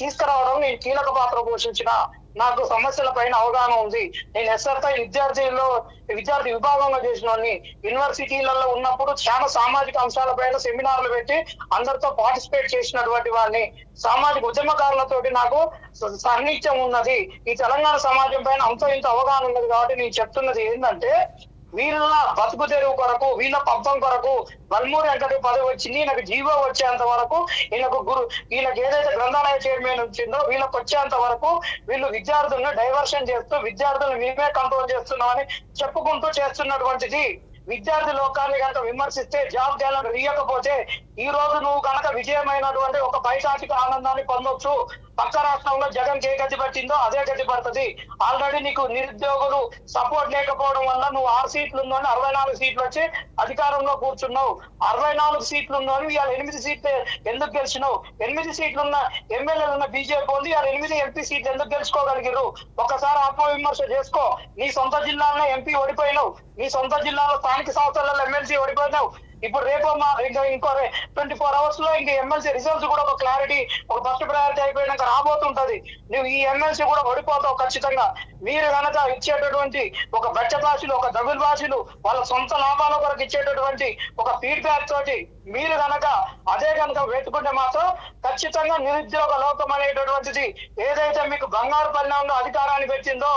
తీసుకురావడం నేను కీలక పాత్ర పోషించిన. నాకు సమస్యల పైన అవగాహన ఉంది. నేను ఎస్ఆర్ఐ విద్యార్థిలో విద్యార్థి విభాగంలో చేసిన యూనివర్సిటీలలో ఉన్నప్పుడు చాలా సామాజిక అంశాల పైన సెమినార్లు పెట్టి అందరితో పార్టిసిపేట్ చేసినటువంటి వాడిని. సామాజిక ఉద్యమకారులతోటి నాకు స- సాన్నిధ్యం ఉన్నది. ఈ తెలంగాణ సమాజం పైన అంత ఇంత అవగాహన ఉన్నది కాబట్టి నేను చెప్తున్నది ఏంటంటే వీళ్ళ బతుకు తెరువు కొరకు వీళ్ళ పబ్బం కొరకు బల్మూరి వెంకట పదవి వచ్చింది ఈయనకు జీవో వచ్చేంత వరకు ఈయనకు గురు ఈయనకు ఏదైతే గ్రంథాలయ చైర్మన్ వచ్చిందో వీళ్ళకి వచ్చేంత వరకు వీళ్ళు విద్యార్థులను డైవర్షన్ చేస్తూ విద్యార్థులను మేమే కంట్రోల్ చేస్తున్నామని చెప్పుకుంటూ చేస్తున్నటువంటిది. విద్యార్థి లోకాన్ని కనుక విమర్శిస్తే జాబ్ చేయాలని రీయకపోతే ఈ రోజు నువ్వు కనుక విజయమైనటువంటి ఒక పైశాచిక ఆనందాన్ని పొందొచ్చు. పక్క రాష్ట్రంలో జగన్ ఏ గతి పట్టిందో అదే గతి పడుతుంది. ఆల్రెడీ నీకు నిరుద్యోగులు సపోర్ట్ లేకపోవడం వల్ల నువ్వు ఆరు సీట్లు ఉందని అరవై నాలుగు సీట్లు వచ్చి అధికారంలో కూర్చున్నావు. అరవై నాలుగు సీట్లు ఉందని ఇవాళ ఎనిమిది సీట్లు ఎందుకు గెలిచినావు? ఎనిమిది సీట్లు ఉన్న ఎమ్మెల్యేలు ఉన్న బీజేపీ ఉంది. ఇవాళ ఎనిమిది ఎంపీ సీట్లు ఎందుకు గెలుచుకోగలిగారు ఒకసారి ఆత్మవిమర్శ చేసుకో. నీ సొంత జిల్లాలో ఎంపీ ఓడిపోయినావు. నీ సొంత జిల్లాలో స్థానిక సంస్థలలో ఎమ్మెల్సీ ఓడిపోయినావు. ఇప్పుడు రేపు మా ఇంకా ఇంకో ట్వంటీ ఫోర్ అవర్స్లో ఇంకా ఎమ్మెల్సీ రిజల్ట్స్ కూడా ఒక క్లారిటీ ఒక ఫస్ట్ ప్రయారిటీ అయిపోయినాక రాబోతుంటది. నువ్వు ఈ ఎమ్మెల్సీ కూడా ఓడిపోతావు ఖచ్చితంగా. మీరు కనుక ఇచ్చేటటువంటి ఒక బెచ్చ భాషలు ఒక దగులు భాషలు వాళ్ళ సొంత లాభాల కొరకు ఇచ్చేటటువంటి ఒక ఫీడ్బ్యాక్ తోటి మీరు కనుక అదే కనుక వెతుకుంటే మాత్రం ఖచ్చితంగా నిరుద్యోగ లోకం అనేటటువంటిది ఏదైతే మీకు బంగారు పరిణామంలో అధికారాన్ని పెట్టిందో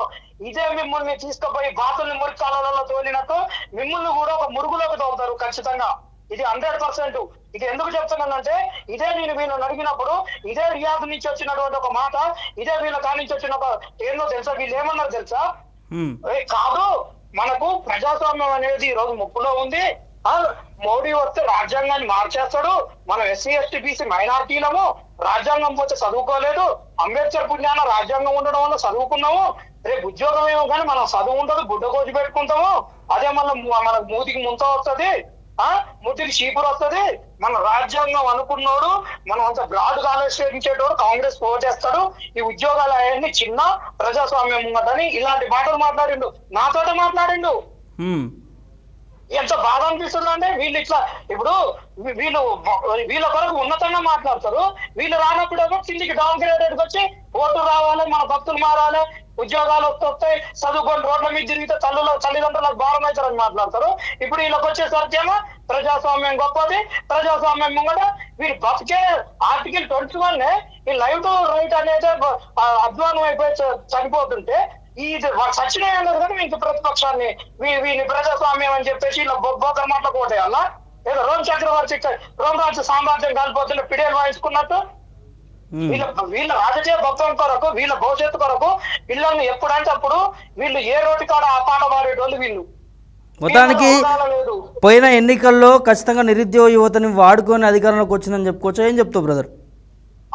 ఇదే మిమ్మల్ని తీసుకుపోయి బాతుల్ని మురికాలలో తోలినట్టు మిమ్మల్ని కూడా ఒక మురుగులోకి తోలుతారు ఖచ్చితంగా. ఇది హండ్రెడ్ పర్సెంట్. ఇది ఎందుకు చెప్తున్నానంటే ఇదే నేను వీళ్ళని అడిగినప్పుడు ఇదే రియాద్ నుంచి వచ్చినటువంటి ఒక మాట ఇదే వీళ్ళ కాడి నుంచి వచ్చిన ఒక ఏందో తెలుసా? వీళ్ళు ఏమన్నారు తెలుసా? కాదు మనకు ప్రజాస్వామ్యం అనేది ఈ రోజు ముప్పులో ఉంది. మోడీ వస్తే రాజ్యాంగాన్ని మార్చేస్తాడు. మనం ఎస్సీ ఎస్టీ బీసీ మైనార్టీలము రాజ్యాంగం వచ్చి చదువుకోలేదు. అంబేద్కర్ పుణ్యాన రాజ్యాంగం ఉండడం వల్ల చదువుకున్నాము. రేపు ఉద్యోగం ఏమో కానీ మనం చదువు ఉండదు గుడ్డ కోసి పెట్టుకుంటాము. అదే మళ్ళీ మన మూతికి ముంత వస్తుంది ఆ ముట్టికి చీపురు వస్తుంది. మన రాజ్యాంగం అనుకున్నోడు మనం అంత బ్రాడ్ ఆలోచించేటోడు కాంగ్రెస్ ఓటేస్తాడు ఈ ఉద్యోగాలు అవన్నీ చిన్న ప్రజాస్వామ్యం ఉన్నదని ఇలాంటి మాటలు మాట్లాడిండు. నాతోటే మాట్లాడిండు. ఎంత బాధ అనిపిస్తుంది అంటే వీళ్ళు ఇట్లా ఇప్పుడు వీళ్ళు వీళ్ళ కొరకు ఉన్నతంగా మాట్లాడతారు. వీళ్ళు రానప్పుడేమో కిందికి డౌన్ గ్రేడెడ్ వచ్చి ఓటు రావాలి మన భక్తులు మారాలి ఉద్యోగాలు వస్తాయి చదువుకొని రోడ్ల మీద తిరిగితే తల్లుల తల్లిదండ్రులకు భారం అవుతారని మాట్లాడతారు. ఇప్పుడు వీళ్ళకి వచ్చేసరికి ఏమో ప్రజాస్వామ్యం గొప్పది ప్రజాస్వామ్యం ముంగట వీరు బతికే ఆర్టికల్ ట్వంటీ వన్ ఈ లైవ్ టు రైట్ అనేది అధ్వానం అయిపోయి చనిపోతుంటే సచిన అన్నది కానీ ఇంక ప్రతిపక్షాన్ని. వీని ప్రజాస్వామ్యం అని చెప్పేసి ఇలా బొబ్బోకర్ మాటలు కోటేయాలా ఏదో రోమ్ చక్రవర్తి రోమ్ రాజ్య సామ్రాజ్యం కాలిపోతుంటే పిడియలు వాయించుకున్నట్టు. వీళ్ళ వీళ్ళ రాజకీయ భక్తం కొరకు వీళ్ళ భవిష్యత్తు కొరకు పిల్లల్ని ఎప్పుడంటే అప్పుడు వీళ్ళు ఏ రోటి కాడ ఆ పాట పాడేటోళ్ళు వీళ్ళు. మొత్తానికి పోయిన ఎన్నికల్లో ఖచ్చితంగా నిరుద్యోగ యువతని వాడుకొని అధికారంలోకి వచ్చిందని చెప్పుకోవచ్చు. ఏం చెప్తావు బ్రదర్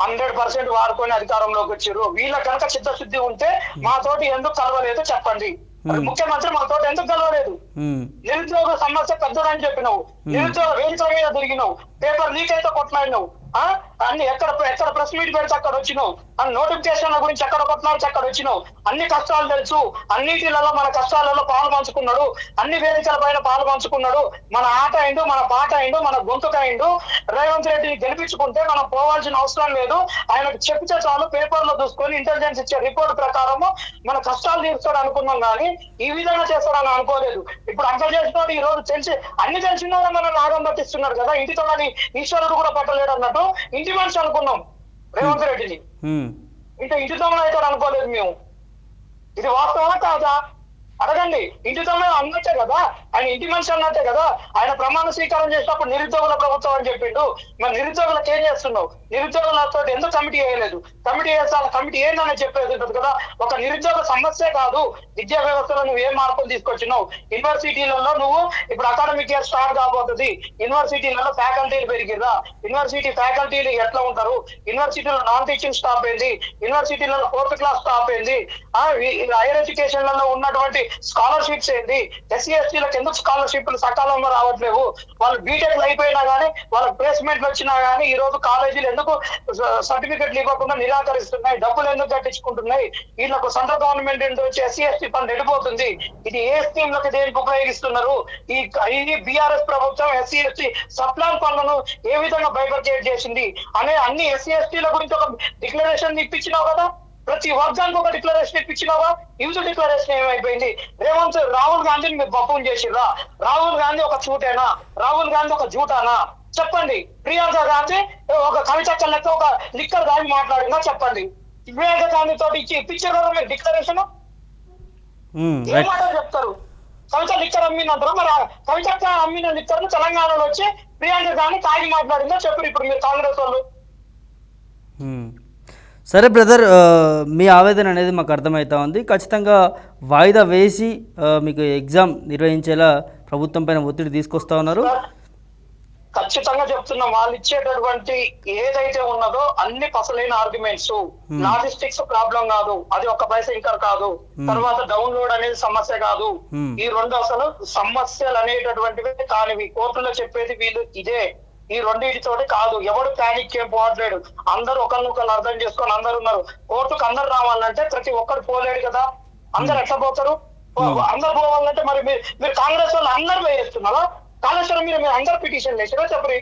హండ్రెడ్ పర్సెంట్ వాడుకొని అధికారంలోకి వచ్చారు. వీళ్ళ కనుక చిత్తశుద్ధి ఉంటే మాతోటి ఎందుకు కలవలేదో చెప్పండి. మరి ముఖ్యమంత్రి మాతోటి ఎందుకు కలవలేదు? నిరుద్యోగ సమస్య పెద్దదని చెప్పినావు. నిరుద్యోగ మీద తిరిగినావు. పేపర్ లీక్ అయితే కొట్లాడినావు. అన్ని ఎక్కడ ఎక్కడ ప్రెస్ మీట్ పెడితే అక్కడ వచ్చినావు? అన్ని నోటిఫికేషన్ల గురించి ఎక్కడ కొట్టినాడు అక్కడ వచ్చినావు? అన్ని కష్టాలు తెలుసు. అన్నిటిలలో మన కష్టాలలో పాలు పంచుకున్నాడు. అన్ని వేదికల పైన పాలు పంచుకున్నాడు. మన ఆట అయిండు మన పాట అయిండు మన గొంతుక అయిండు రేవంత్ రెడ్డిని గెలిపించుకుంటే మనం పోవాల్సిన అవసరం లేదు. ఆయనకు చెప్తే చాలు పేపర్లో చూసుకొని ఇంటెలిజెన్స్ ఇచ్చే రిపోర్ట్ ప్రకారము మన కష్టాలు తీరుస్తాడు అనుకున్నాం కానీ ఈ విధంగా చేస్తాడని అనుకోలేదు. ఇప్పుడు అంత చేసినోడు ఈ రోజు తెలిసి అన్ని తెలిసిన మనం నాగం పట్టిస్తున్నారు కదా. ఇంటితో ఈశ్వరుడు కూడా పట్టలేడు అన్నట్టు ఇంటి మనిషి అనుకున్నాం రేవంత్ రెడ్డిని. ఇంకా ఇంటి దొంగలు అవుతాడు అనుకోలేదు మేము. ఇది వాస్తవమా కాదా? అడగండి. ఇంటి తొమ్మిది అన్నట్టే కదా? ఆయన ఇంటి మనిషి అన్నట్టే కదా? ఆయన ప్రమాణ స్వీకారం చేసినప్పుడు నిరుద్యోగుల ప్రభుత్వం అని చెప్పిండు. మరి నిరుద్యోగులకు ఏం చేస్తున్నావు? నిరుద్యోగులతో ఎందుకు కమిటీ వేయలేదు? కమిటీ వేస్తే కమిటీ ఏందని చెప్పేది ఉంటుంది కదా? ఒక నిరుద్యోగ సమస్య కాదు. విద్యా వ్యవస్థలో నువ్వు ఏ మార్పులు తీసుకొచ్చినావు? యూనివర్సిటీలలో నువ్వు ఇప్పుడు అకాడమిక్ ఇయర్ స్టార్ట్ కాబోతుంది. యూనివర్సిటీలలో ఫ్యాకల్టీలు పెరిగిరా యూనివర్సిటీ ఫ్యాకల్టీలు ఎట్లా ఉంటారు? యూనివర్సిటీలో నాన్ టీచింగ్ స్టాప్ ఏంది? యూనివర్సిటీలలో ఫోర్త్ క్లాస్ స్టాప్ ఏంది? హైయర్ ఎడ్యుకేషన్లలో ఉన్నటువంటి స్కాలర్షిప్స్ ఏంటి ఎస్సీ ఎస్టీలకు ఎందుకు స్కాలర్షిప్లు సకాలంలో రావట్లేవు? వాళ్ళు బీటెక్ అయిపోయినా కానీ వాళ్ళకి ప్లేస్మెంట్లు వచ్చినా కానీ ఈ రోజు కాలేజీలు ఎందుకు సర్టిఫికెట్లు ఇవ్వకుండా నిరాకరిస్తున్నాయి? డబ్బులు ఎందుకు కట్టించుకుంటున్నాయి? వీళ్ళకు సెంట్రల్ గవర్నమెంట్ నుండి వచ్చి ఎస్సీ ఎస్టీ పని వెళ్ళిపోతుంది ఇది ఏ స్కీమ్లకు దేనికి ఉపయోగిస్తున్నారు? ఈ బీఆర్ఎస్ ప్రభుత్వం ఎస్సీ ఎస్టీ సప్లాన్ పనులను ఏ విధంగా బైబర్కేట్ చేసింది? అనే అన్ని ఎస్సీ ఎస్టీల గురించి ఒక డిక్లరేషన్ ఇప్పించినావు కదా? ప్రతి వర్గానికి ఒక డిక్లరేషన్ ఇప్పించినావా? యూజ్ డిక్లరేషన్ ఏమైపోయింది? రేవంత్ రాహుల్ గాంధీని మీరు బప్పం చేసిర్రా? రాహుల్ గాంధీ ఒక చూటేనా? రాహుల్ గాంధీ ఒక జూటానా? చెప్పండి. ప్రియాంక గాంధీ ఒక కవిత లెక్క ఒక లిక్కర్ దాన్ని మాట్లాడిందా? చెప్పండి. ప్రియాంక గాంధీ తోటి ఇచ్చి ఇప్పించారు కదా మీరు డిక్లరేషన్ ఏం మాట చెప్తారు? కవిత లిక్కర్ అమ్మినంటారు మరి కవిత అమ్మిన లిక్కర్ను తెలంగాణలో వచ్చి ప్రియాంక గాంధీ తాగి మాట్లాడిందో? చెప్పారు ఇప్పుడు మీరు కాంగ్రెస్ వాళ్ళు. సరే బ్రదర్ మీ ఆవేదన అనేది మాకు అర్థమవుతా ఉంది. ఖచ్చితంగా వాయిదా వేసి మీకు ఎగ్జామ్ నిర్వహించేలా ప్రభుత్వం పైన ఒత్తిడి తీసుకొస్తా ఉన్నారు. ఖచ్చితంగా చెప్తున్నాం వాళ్ళు ఇచ్చేటటువంటి ఏదైతే ఉన్నదో అన్ని పసలైన ఆర్గ్యుమెంట్స్. లాజిస్టిక్స్ ప్రాబ్లం కాదు అది ఒక పైసా ఇంకా కాదు. తర్వాత డౌన్లోడ్ అనేది సమస్య కాదు. ఈ రెండు అసలు సమస్యలు అనేటటువంటివి కానివి. కోర్టులో చెప్పేది వీళ్ళు ఇదే. ఈ రెండింటితోటి కాదు ఎవడు ప్యానిక్ ఏం పోవట్లేడు అందరూ ఒకరినొకరు అర్థం చేసుకొని అందరు ఉన్నారు. కోర్టుకు అందరు రావాలంటే ప్రతి ఒక్కరు పోలేడు కదా. అందరు ఎట్లా పోతారు? అందరు పోవాలంటే మరి మీరు మీరు కాంగ్రెస్ వాళ్ళు అందరు వేస్తున్నారా కాళేశ్వరం మీద మీరు అందరు పిటిషన్ వేసారో చెప్పరు.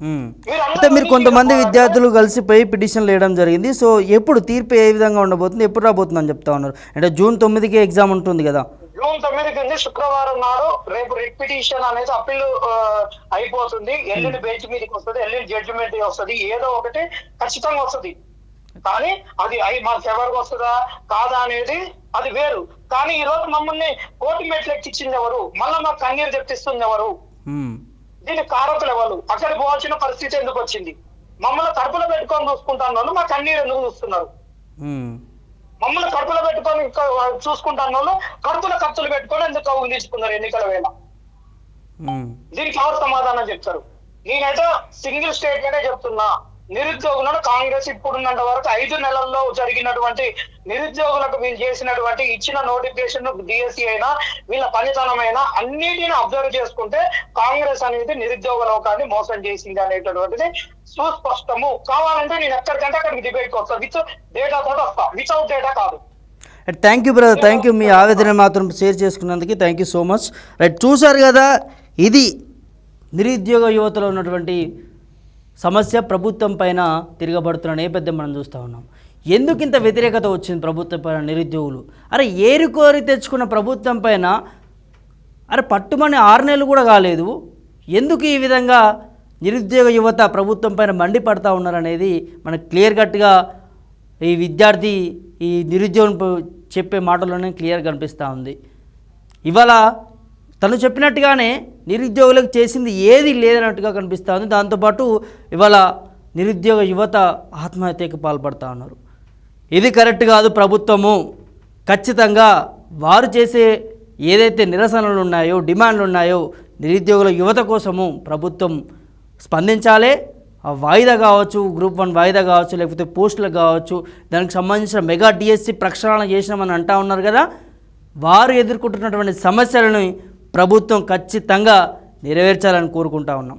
మీరు అందరూ అంటే మీరు కొంతమంది మీరు- విద్యార్థులు కలిసిపోయి పిటిషన్లు వేయడం జరిగింది. సో ఎప్పుడు తీర్పు ఏ విధంగా ఉండబోతుంది ఎప్పుడు రాబోతుందని చెప్తా ఉన్నారు. అంటే జూన్ తొమ్మిదికి ఎగ్జామ్ ఉంటుంది కదా. జూన్ తొమ్మిది కింద శుక్రవారం నాడు రేపు రిట్ పిటిషన్ అనేది అప్పీల్ అయిపోతుంది. ఎల్లుండి బెంచ్ మీదకి వస్తుంది ఎల్లుండి జడ్జిమెంట్ వస్తుంది. ఏదో ఒకటి ఖచ్చితంగా వస్తుంది. కానీ అది అయి మాకు ఎవరికి వస్తుందా? కాదా అనేది అది వేరు. కానీ ఈ రోజు మమ్మల్ని కోర్టు మెట్లు ఎక్కించింది ఎవరు? మళ్ళీ మాకు కన్నీరు తెప్పిస్తుంది ఎవరు? ఉమ్. దీనికి కారకులు ఎవరు? అక్కడ పోవాల్సిన పరిస్థితి ఎందుకు వచ్చింది? మమ్మల్ని కడుపులో పెట్టుకొని చూసుకుంటాను వాళ్ళు మా కన్నీరు ఎందుకు చూస్తున్నారు? ఉమ్. మమ్మల్ని కడుపులో పెట్టుకొని చూసుకుంటాను వాళ్ళు. కడుపులో ఖర్చులు పెట్టుకొని ఎందుకు కవులు తీసుకున్నారు ఎన్నికల వేళ. దీనికి ఎవరు సమాధానం చెప్తారు? నేనైతే సింగిల్ స్టేట్మెంటే చెప్తున్నా. నిరుద్యోగులను కాంగ్రెస్ ఇప్పుడున్నంత వరకు ఐదు నెలల్లో జరిగినటువంటి నిరుద్యోగులకు వీళ్ళు చేసినటువంటి ఇచ్చిన నోటిఫికేషన్ డిఎస్సి అయినా వీళ్ళ పనితనమైనా అన్నిటిని అబ్జర్వ్ చేసుకుంటే కాంగ్రెస్ అనేది నిరుద్యోగ లోకాన్ని మోసం చేసింది అనేటటువంటిది సుస్పష్టము. కావాలంటే నేను ఎక్కడికంటే అక్కడికి డిబేట్కి వస్తా. విత్ డేటా తోటి వస్తా. వితౌట్ డేటా కాదు. Thank you brother thank you మీ ఆవేదన మాత్రం షేర్ చేసుకున్నందుకు thank you so much right చూశారు కదా ఇది నిరుద్యోగ యువతలో ఉన్నటువంటి సమస్య ప్రభుత్వం పైన తిరగబడుతున్న నేపథ్యం మనం చూస్తూ ఉన్నాం. ఎందుకు ఇంత వ్యతిరేకత వచ్చింది ప్రభుత్వం పైన నిరుద్యోగులు? అరే ఏరుకోరి తెచ్చుకున్న ప్రభుత్వం పైన అరే పట్టుమని ఆరు నెలలు కూడా కాలేదు. ఎందుకు ఈ విధంగా నిరుద్యోగ యువత ప్రభుత్వం పైన మండిపడతా ఉన్నారనేది మనకు క్లియర్ కట్గా ఈ విద్యార్థి ఈ నిరుద్యోగం చెప్పే మాటల్లోనే క్లియర్ కనిపిస్తూ ఉంది. ఇవాళ తను చెప్పినట్టుగానే నిరుద్యోగులకు చేసింది ఏది లేదన్నట్టుగా కనిపిస్తూ ఉంది దాంతోపాటు ఇవాళ నిరుద్యోగ యువత ఆత్మహత్యకు పాల్పడుతూ ఉన్నారు. ఇది కరెక్ట్ కాదు ప్రభుత్వము. ఖచ్చితంగా వారు చేసే ఏదైతే నిరసనలు ఉన్నాయో డిమాండ్లు ఉన్నాయో నిరుద్యోగుల యువత కోసము ప్రభుత్వం స్పందించాలి. ఆ వాయిదా కావచ్చు గ్రూప్ వన్ వాయిదా కావచ్చు లేకపోతే పోస్టులకు కావచ్చు దానికి సంబంధించిన మెగా డిఎస్సి ప్రక్షాళన చేసినామని అంటా ఉన్నారు కదా. వారు ఎదుర్కొంటున్నటువంటి సమస్యలను ప్రభుత్వం ఖచ్చితంగా నెరవేర్చాలని కోరుకుంటా ఉన్నాం.